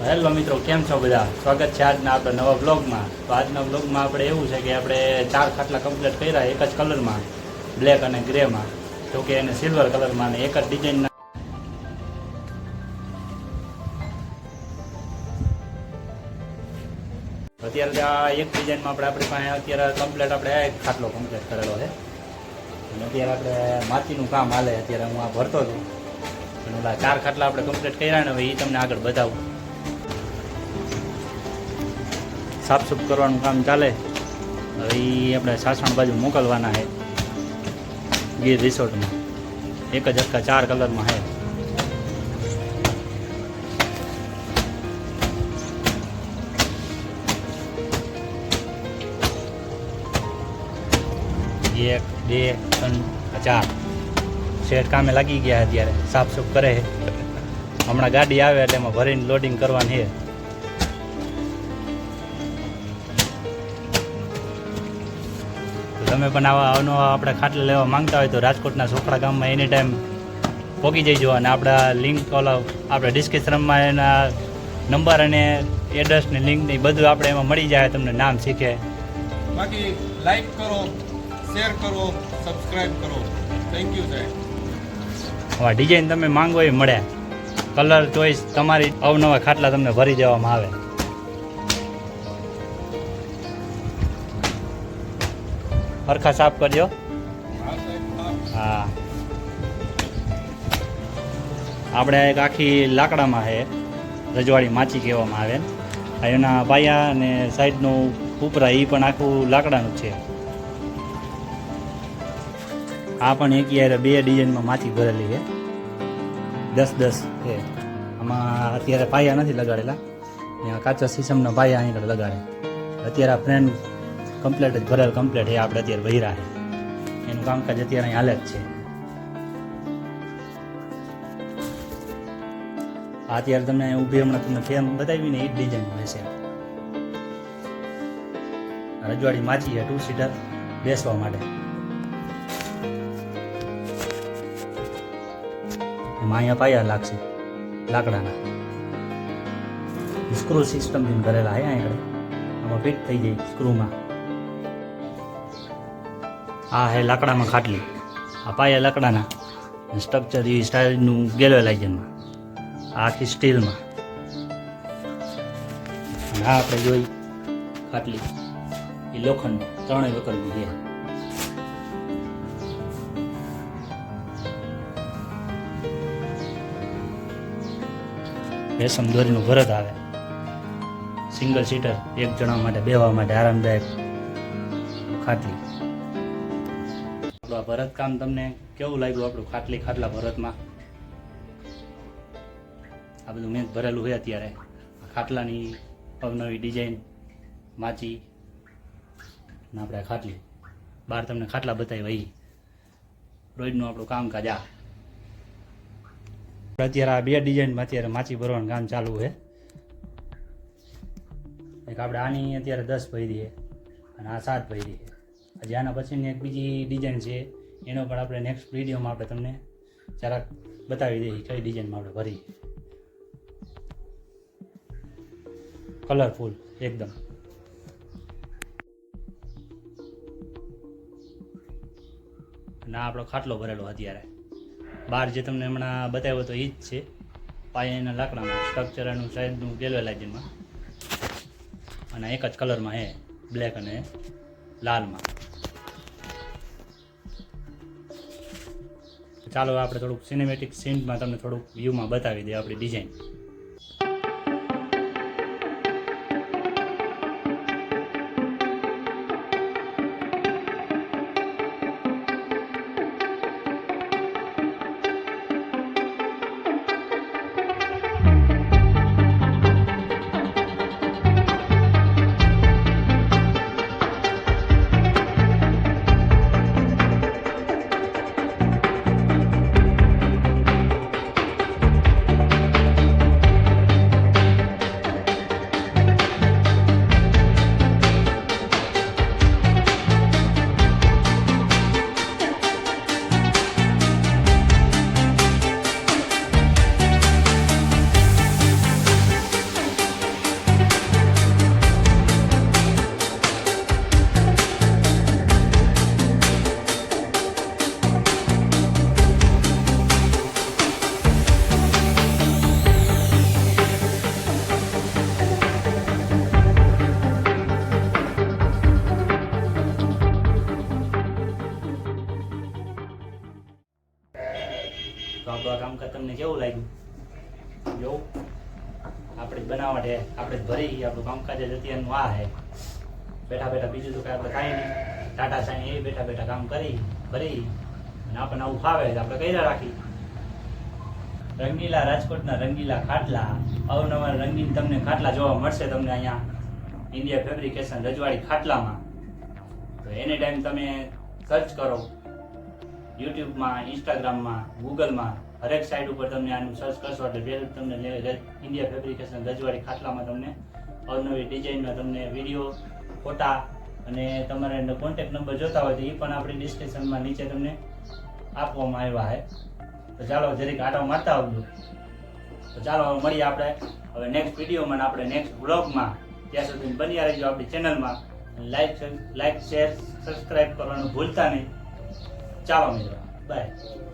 Hello મિત્રો, કેમ છો બધા? સ્વાગત છે આજના આપણા નવા બ્લોગમાં તો આજના બ્લોગમાં આપણે એવું છે કે આપણે ચાર ખાટલા કમ્પ્લીટ કર્યા, એક જ કલરમાં બ્લેક અને ગ્રેમાં તો કે એને સિલ્વર કલરમાં અને એક જ ડિઝાઇનના અત્યારે આ એક ડિઝાઇનમાં આપણે આપણી પાસે અત્યારે કમ્પ્લેટ આપણે એક ખાટલો કમ્પ્લેટ કરેલો છે. અને અત્યારે આપણે માટીનું કામ હાલે, અત્યારે હું આ ભરતો અને ઓલા ચાર ખાટલા આપણે કમ્પ્લીટ કર્યા ને હવે એ તમને આગળ બતાવું. સાફસૂફ કરવાનું કામ ચાલે. હવે એ આપણે સાસણ બાજુ મોકલવાના છે. ગીર રિસોર્ટમાં. એક જ હક્કા ચાર કલરમાં છે. એક, બે, ત્રણ, ચાર. શેઠ કામે લાગી ગયા અત્યારે. સાફસૂફ કરે હમણાં ગાડી આવે એટલે એમાં ભરીને લોડિંગ કરવાની છે. તમે પણ આવા અવનવા આપણે ખાટલા લેવા માંગતા હોય તો રાજકોટના સોખડા ગામમાં એની ટાઈમ પહોંચી જઈજો અને આપણા લિંક ઓલા આપણે ડિસ્ક્રિપ્શનમાં એના નંબર અને એડ્રેસની લિંક ને બધું આપણે એમાં મળી જાય તમને નામ શીખે. બાકી લાઈક કરો શેર કરો સબસ્ક્રાઇબ કરો. થેન્ક યુ સાહેબ હવે ડિઝાઇન તમે માંગો એ મળે. કલર ચોઈસ તમારી અવનવા ખાટલા તમને ભરી દેવામાં આવે. હરખા સાફ કરજો હા. આપણે એક આખી લાકડામાં છે રજવાડી માચી કહેવામાં આવે. એના પાયા અને સાઈડનું ઉપરા એ પણ આખું લાકડાનું છે. આ પણ એક યાર બે ડિઝાઇનમાં માચી ભરેલી છે દસ દસ છે આમાં અત્યારે પાયા નથી લગાડેલા. કાચા સીસમના પાયા અહીં લગાડે. અત્યારે આ ફ્રેન્ડ કમ્પ્લેટ જ, ભરેલ કમ્પ્લેટ એ આપણે અત્યારે વૈરા છે. એનું કામકાજ અત્યારે અહીં હાલે જ છે. આ અત્યારે તમને ઊભી હમણાં તમને ફેમ બતાવી ને એ ડિઝાઇન હોય છે. રજવાડી માચી છે ટુ સીટર બેસવા માટે. એમાં અહીંયા પાયા લાગશે, લાકડાના. સ્ક્રૂ સિસ્ટમથી કરેલા છે અહીંયા આગળ. આમાં ફિટ થઈ જાય સ્ક્રૂમાં આ હે લાકડામાં ખાટલી. આ પાયા લાકડાના. સ્ટ્રક્ચર એ સ્ટાઇલનું ગેલેલાઇઝનમાં આ આખી સ્ટીલમાં અને આ આપણે જોઈ ખાટલી. એ લોખંડ ત્રણેય વકલની છે. રેશમ દોરીનું ભરત આવે. સિંગલ સીટર એક જણા માટે, બેવા માટે આરામદાયક ખાટલી. આ ભરત કામ તમને કેવું લાગ્યું આપણું ખાટલી ખાટલા ભરતમાં? આ બધું મેં ભરેલું હોય અત્યારે. ખાટલાની અવનવી ડિઝાઇન માચી ને આપણે ખાટલી. બહાર તમને ખાટલા બતાવી વહી. રોજનું આપણું કામકાજ આ. અત્યારે આ બે ડિઝાઇનમાં અત્યારે માચી ભરવાનું કામ ચાલુ છે. એક આપણે આની અત્યારે દસ ભરી દઈએ અને આ સાત ભરી છે. હજી આના પછીની એક બીજી ડિઝાઇન છે, એનો પણ આપણે નેક્સ્ટ વિડીયોમાં આપણે તમને જરાક બતાવી દઈએ કઈ ડિઝાઇનમાં આપણે ભરી કલરફુલ એકદમ. અને આપણો ખાટલો ભરેલો અત્યારે. બહાર જે તમને હમણાં બતાવ્યો તો એ જ છે. પાયાના લાકડામાં સ્ટ્રક્ચર એનું રેલવે લાઇનમાં અને એક જ કલરમાં છે બ્લેક અને લાલમાં. ચાલો આપણે થોડુંક સિનેમેટિક સીનમાં તમને થોડુંક વ્યૂમાં બતાવી દઈએ આપણી ડિઝાઇન તો આપણું આ કામકાજ તમને કેવું લાગ્યું? જોવું આપણે જ બનાવટ હે, આપણે જ ભરી, આપણું કામકાજ જ અત્યારનું આ હે. બેઠા બેઠા બીજું તો કાંઈ આપણે કાંઈ નહીં. ટાટા સાણી એ બેઠા બેઠા કામ કરી, ભરી, અને આપણને આવું ફાવે આપણે કર્યા રાખી. રંગીલા, રાજકોટના રંગીલા ખાટલા, અવનવા રંગીન તમને ખાટલા જોવા મળશે તમને અહીંયા. ઇન્ડિયા ફેબ્રિકેશન રજવાડી ખાટલામાં. તો એની ટાઈમ તમે સર્ચ કરો યુટ્યુબમાં, ઇન્સ્ટાગ્રામમાં, ગૂગલમાં, હરેક સાઇટ ઉપર તમને આનું સર્ચ કરશો એટલે પહેલું તમને ઇન્ડિયા ફેબ્રિકેશન રજવાડી ખાટલામાં તમને અવનવી ડિઝાઇનના તમને વીડિયો ફોટા અને તમારે કોન્ટેક્ટ નંબર જોતા હોય તો એ પણ આપણી ડિસ્ક્રિપ્શનમાં નીચે તમને આપવામાં આવ્યા છે. તો ચાલો જરીક આટો મારતા આવજો. તો ચાલો મળીએ આપણે. હવે નેક્સ્ટ વિડીયોમાં આપણે નેક્સ્ટ વ્લોગમાં ત્યાં સુધી બન્યા રહેજો આપણી ચેનલમાં લાઈક લાઈક શેર સબસ્ક્રાઈબ કરવાનું ભૂલતા નહીં. ચાલો મિત્રો બાય